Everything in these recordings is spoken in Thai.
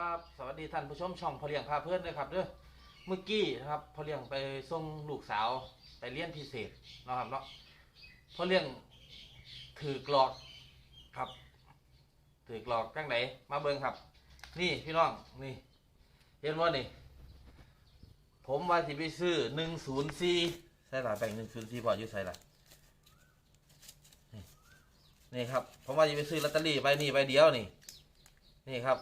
ครับสวัสดีท่านผู้ชมช่องพอเลี้ยงพาเพื่อนด้วยครับเด้อเมื่อกี้นะครับพอเลี้ยงไปส่งลูกสาวไปเรียนพิเศษเนาะครับเนาะพอเลี้ยงถือกลอกครับ ถือกลอกจังไหนมาเบิ่งครับ นี่พี่น้องนี่เห็นว่านี่ ผมว่าสิไปซื้อหนึ่งศูนย์สี่ใช่หรอแบ่งหนึ่งศูนย์สี่พออยู่ใส่ละนี่นี่ครับผมว่าจะไปซื้อลอตเตอรี่ใบนี้ใบเดียวนี่ นี่ครับ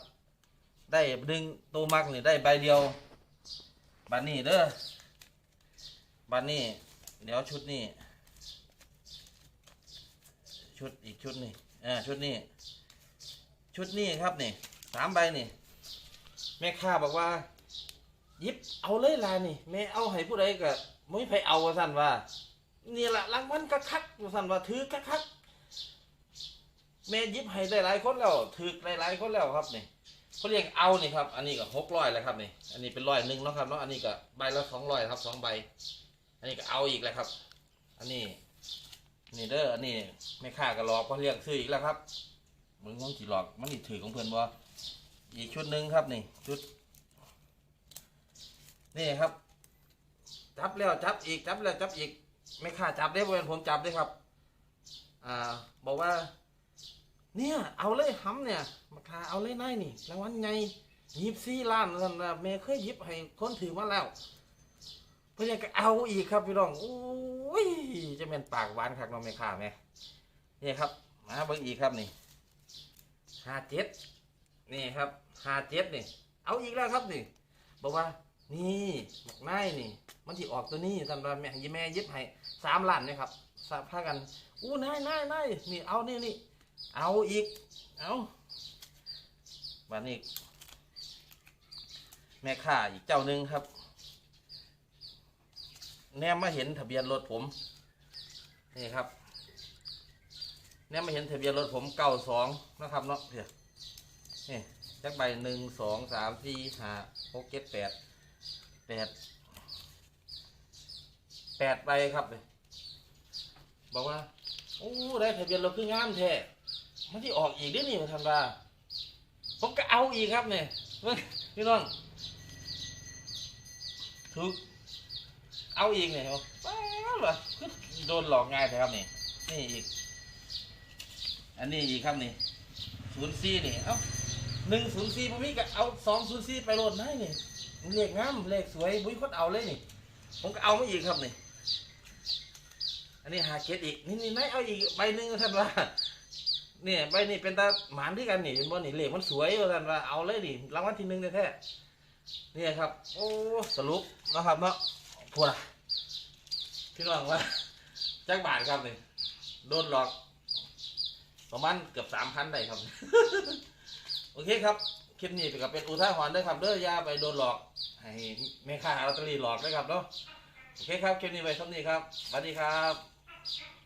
ได้ดึงตัวมักนี่ได้ใบเดียวบันนี้เด้อบันนี้ เดี๋ยวชุดนี้ ชุดอีกชุดนี่อ่าชุดนี้ ชุดนี้ครับนี่สามใบนี่ แม่ค้าบอกว่ายิบเอาเลยลานี่แม่เอาให้ผู้ใดก็ไม่ไปเอาว่าสั่นว่านี่แหละรางวัลกระคักว่าสั่นว่าถือกระคักแม่ยิบให้ได้หลายคนแล้วถือหลายๆคนแล้วครับนี่ เขาเรียกเอานี่ครับ อันนี้ก็หกร้อยแล้วครับนี่ อันนี้เป็นร้อยหนึ่งเนาะครับเนาะ อันนี้ก็ใบละสองร้อยครับสองใบ อันนี้ก็เอาอีกแล้วครับ อันนี้นี่เด้อ อันนี้แม่ค้าก็หลอกเขาเรียกซื้ออีกแล้วครับมึงงงกี่หลอก มันนี่ถือของเพื่อนบ่อีกชุดหนึ่งครับนี่ชุด นี่ครับ จับแล้วจับอีกจับแล้วจับอีกแม่ค้าจับได้บ่เป็นผมจับได้ครับ อ่า บอกว่า เนี่ยเอาเลยห้ำเนี่ยมาคาเอาเลยนายนี่รางวัลไงยิบซี่ล้านนั่นนะแม่เคยยิบให้คนถือมาแล้วเพื่อนก็เอาอีกครับพี่น้องโอ้ยจะเป็นปากหวานคักน้องแม่ค้าแม่นี่ครับมาเบิ่งอีกครับนี่ห้าเจ็ดนี่ครับห้าเจ็ดนี่ เอาอีกแล้วครับนี่บอกว่านี่บักนายนี่ มันที่ออกตัวนี้สำหรับแม่ยี่แม่ยิบให้สามล้านนี่ครับสาพากันอู้นายนายนายนี่เอานี่นี่ เอาอีก เอาวันนี้แม่ค้าอีกเจ้าหนึ่งครับ แนมมาเห็นทะเบียนรถผม นี่ครับ แนมมาเห็นทะเบียนรถผมเก้าสองนะครับเนาะเพียนี่จักใบหนึ่งสองสามสี่ห้าหกเจ็ดแปดแปดแปดใบครับเลยบอกว่า โอ้ ได้ทะเบียนรถคืองามแท้ มันที่ออกอีกได้นี่มาทำว่าผมก็เอาอีกครับเนี่ยมึงพี่น้องถูกเอาอีกเนี่ยเอาป้วเหรอคือโดนหลอกง่ายแต่ครับนี่นี่อีก อันนี้อีกครับนี่ศูนย์สี่นี่เอ้าหนึ่งศูนย์สี่ผมมีก็เอาสองศูนย์สี่ไปโหลดได้นี่เลขงามเลขสวยบุ้ยคตรเอาเลยนี่ ผมก็เอามาอีกครับนี่อันนี้หาเกตอีกนี่นี่ไม่เอาอีกใบหนึ่งท่านว่า เนี่ยใบนี่เป็นตาหมานที่กันนี่เป็นบอลนี่เหล็กมันสวยว่ากันว่าเอาเลยดิรางวัลที่หนึ่งแท้ๆเนี่ยครับ โอ้สรุปนะครับเนาะพูดอะพี่น้องว่าจักบาทครับนี่โดนหลอก ประมาณเกือบสามพันได้ครับ โอเคครับคลิปนี้เป็นกับเป็นอุทาหรณ์ด้วยครับเด้ออย่าไปโดนหลอกให้แม่ค้าลอตเตอรี่หลอกด้วยครับเนาะโอเคครับคลิปนี้ไปเท่านี้ครับสวัสดีครับ